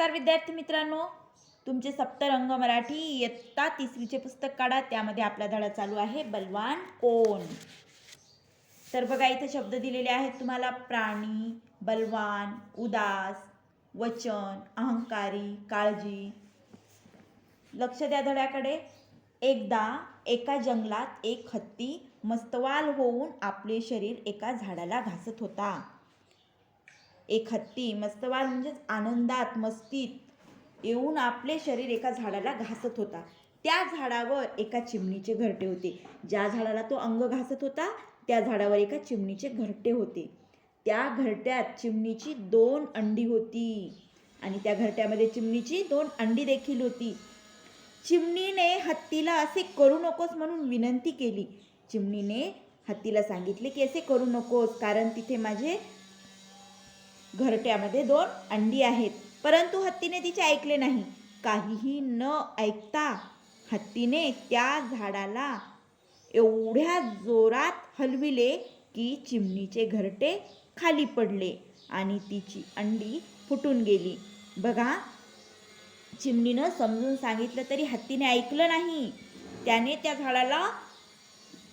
नमस्कार विद्यार्थी मित्रांनो. तुमचे सप्तरंग मराठी इयत्ता तिसरीचे पुस्तक काढा. त्यामध्ये आपला धडा चालू आहे. बलवान कोण? तर बघा इथे शब्द दिलेले आहेत तुम्हाला. प्राणी बलवान उदास वचन अहंकारी काळजी. लक्ष द्या धड्याकडे. एकदा एका जंगलात एक हत्ती मस्तवाल होऊन आपले शरीर एका झाडाला घासत होता. एक हत्ती मस्तवाल म्हणजेच आनंदात मस्तीत येऊन आपले शरीर एका झाडाला घासत होता. त्या झाडावर एका चिमणीचे घरटे होते. ज्या झाडाला तो अंग घासत होता त्या झाडावर एका चिमणीचे घरटे होते. त्या घरट्यात चिमणीची दोन अंडी होती आणि त्या घरट्यामध्ये चिमणीची दोन अंडी देखील होती. चिमणीने हत्तीला असे करू नकोस म्हणून विनंती केली. चिमणीने हत्तीला सांगितले की असे करू नकोस कारण तिथे माझे घरट्यामध्ये दोन अंडी आहेत. परंतु हत्तीने तिचे ऐकले नाही. काहीही न ऐकता हत्तीने त्या झाडाला एवढ्या जोरात हलविले की चिमणीचे घरटे खाली पडले आणि तिची अंडी फुटून गेली. बघा चिमणीनं समजून सांगितलं तरी हत्तीने ऐकलं नाही. त्याने त्या झाडाला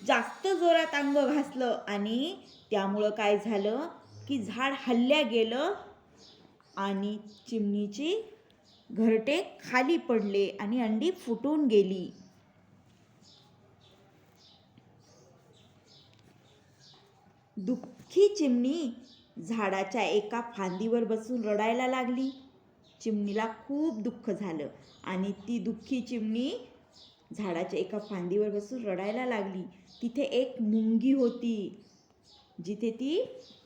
जास्त जोरात अंग घासलं आणि त्यामुळं काय झालं? की झाड हल्ल्या गेलं आणि चिमणीची घरटे खाली पडले आणि अंडी फुटून गेली. दुःखी चिमणी झाडाच्या एका फांदीवर बसून रडायला लागली. चिमणीला खूप दुःख झालं आणि ती दुःखी चिमणी झाडाच्या एका फांदीवर बसून रडायला लागली. तिथे एक मुंगी होती जिथे ती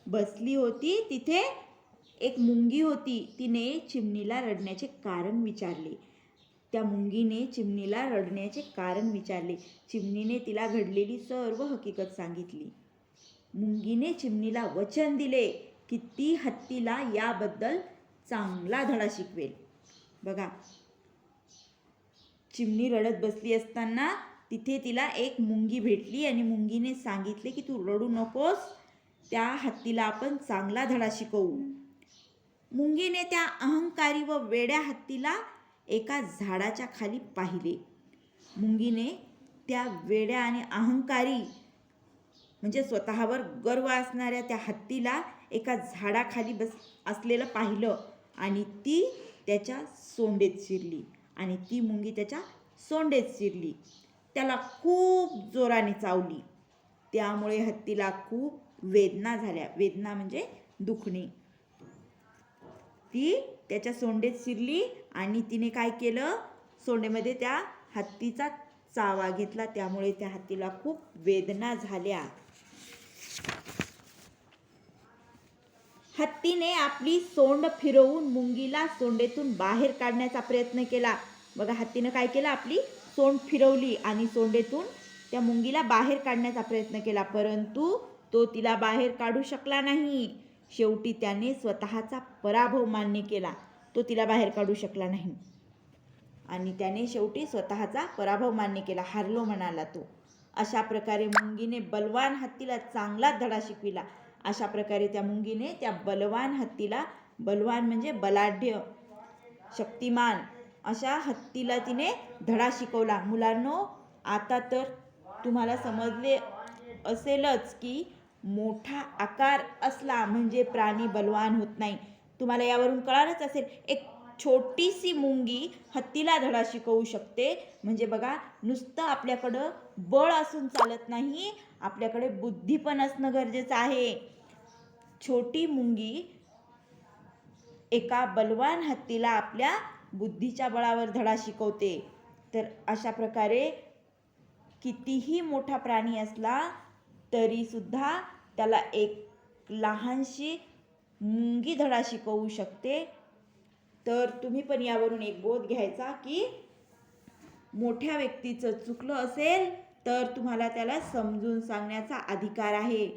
बसली होती तिथे एक मुंगी होती. तिने चिमणीला रडण्याचे कारण विचारले. त्या मुंगीने चिमणीला रडण्याचे कारण विचारले. चिमणीने तिला घडलेली सर्व हकीकत सांगितली. मुंगीने चिमणीला वचन दिले की ती हत्तीला याबद्दल चांगला धडा शिकवेल. बघा चिमणी रडत बसली असताना तिथे तिला एक मुंगी भेटली आणि मुंगीने सांगितले की तू रडू नकोस. त्या हत्तीला आपण चांगला धडा शिकवू. मुंगीने त्या अहंकारी व वेड्या हत्तीला एका झाडाच्या खाली पाहिले. मुंगीने त्या वेड्या आणि अहंकारी म्हणजे स्वतःवर गर्व असणाऱ्या त्या हत्तीला एका झाडाखाली बस असलेलं पाहिलं आणि ती त्याच्या सोंडेत शिरली आणि ती मुंगी त्याच्या सोंडेत शिरली. त्याला खूप जोराने चावली. त्यामुळे हत्तीला खूप वेदना झाल्या. वेदना म्हणजे दुखणे. ती त्याच्या सोंडेत शिरली आणि तिने काय केलं? सोंडेमध्ये त्या हत्तीचा चावा घेतला. त्यामुळे त्या हत्तीला खूप वेदना झाल्या. हत्तीने आपली सोंड फिरवून मुंगीला सोंडेतून बाहेर काढण्याचा प्रयत्न केला. बघा हत्तीनं काय केलं? आपली सोंड फिरवली आणि सोंडेतून त्या मुंगीला बाहेर काढण्याचा प्रयत्न केला. परंतु तो तिला बाहेर काढू शकला नाही. शेवटी त्याने स्वतःचा पराभव मान्य केला. तो तिला बाहेर काढू शकला नाही. आणि त्याने शेवटी स्वतःचा पराभव मान्य केला. हारलो म्हणाला तो. अशा प्रकारे मुंगीने बलवान हत्तीला चांगला धडा शिकविला. अशा प्रकारे त्या मुंगीने त्या बलवान हत्तीला बलवान म्हणजे बलाढ्य शक्तिमान अशा हत्तीला तिने धडा शिकवला. मुलांनो आता तर तुम्हाला समजले असेलच की मोठा आकार असला म्हणजे प्राणी बलवान होत नाही. तुम्हाला यावरून कळालंच असेल एक छोटीशी मुंगी हत्तीला धडा शिकवू शकते. म्हणजे बघा नुसतं आपल्याकडं बळ असून चालत नाही आपल्याकडे बुद्धी पण असणं गरजेचं आहे. छोटी मुंगी एका बलवान हत्तीला आपल्या बुद्धीच्या बळावर धडा शिकवते. तर अशा प्रकारे कितीही मोठा प्राणी असला तरीसुद्धा त्याला एक लहानशी मुंगी धडा शिकवू शकते. तर तुम्ही पण यावरून एक बोध घ्यायचा की मोठ्या व्यक्तीचं चुकलं असेल तर तुम्हाला त्याला समजून सांगण्याचा अधिकार आहे.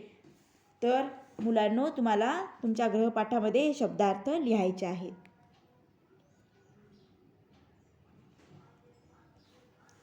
तर मुलांनो तुम्हाला तुमच्या ग्रहपाठामध्ये शब्दार्थ लिहायचे आहेत.